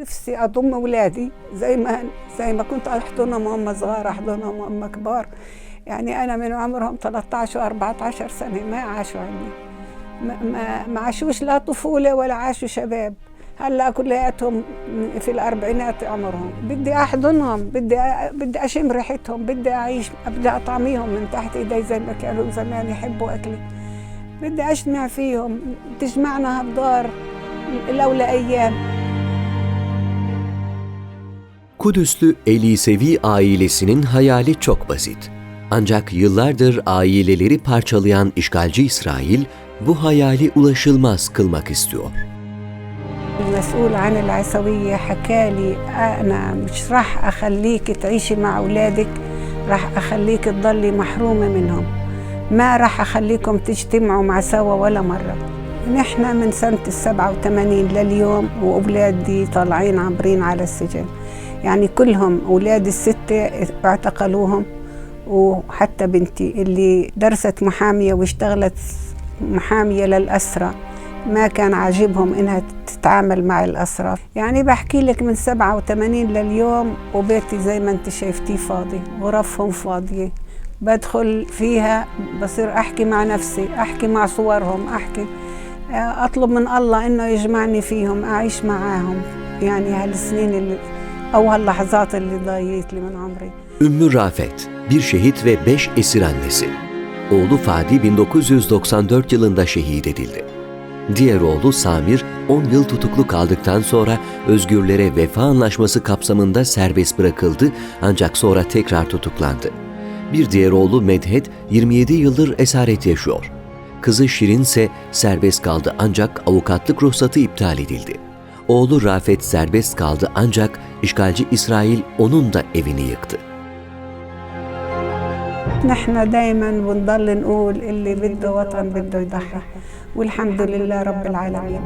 نفسي أضم أولادي زي ما زي ما كنت أحضنهم وهم صغار أحضنهم وهم كبار. يعني أنا من عمرهم 13 و 14 سنة ما عاشوا عندي ما, ما, عاشوش لا طفولة ولا عاشوا شباب. هلأ كلياتهم في الأربعينات عمرهم. بدي أحضنهم بدي بدي أشم ريحتهم بدي أعيش بدي أطعميهم من تحت إيدي زي ما كانوا زمان يحبوا أكلي. بدي أجتمع فيهم تجمعنا هالدار لولا أيام. Kudüslü Elisevi ailesinin hayali çok basit. Ancak yıllardır aileleri parçalayan işgalci İsrail bu hayali ulaşılmaz kılmak istiyor. المسؤول عن العيسوية حكالي أنا مش راح أخليك تعيشي مع أولادك راح أخليك تضلي محرومة منهم ما راح أخليكم تجتمعوا مع سوا ولا مرة نحن من سنة السبعة وثمانين لليوم وأولادي طالعين عبرين على السجن. يعني كلهم أولاد الستة اعتقلوهم وحتى بنتي اللي درست محامية واشتغلت محامية للأسرى ما كان عاجبهم إنها تتعامل مع الأسرى يعني بحكي لك من 87 لليوم وبيتي زي ما انت شايفتيه فاضي غرفهم فاضية. بدخل فيها بصير أحكي مع نفسي أحكي مع صورهم أحكي أطلب من الله إنه يجمعني فيهم أعيش معاهم يعني هالسنين اللي أو هاللحظات اللي ضايقت لي من عمري Ümmü Rafet, bir şehit ve beş esir annesi. Oğlu Fadi 1994 yılında şehit edildi. Diğer oğlu Samir 10 yıl tutuklu kaldıktan sonra özgürlere vefa anlaşması kapsamında serbest bırakıldı ancak sonra tekrar tutuklandı. Bir diğer oğlu Medhet 27 yıldır esaret yaşıyor. Kızı Şirin ise serbest kaldı ancak avukatlık ruhsatı iptal edildi. Oğlu Rafet serbest kaldı ancak işgalci İsrail onun da evini yıktı. نحن دايما بنضل نقول اللي بده وطن بده يضحي والحمد لله رب العالمين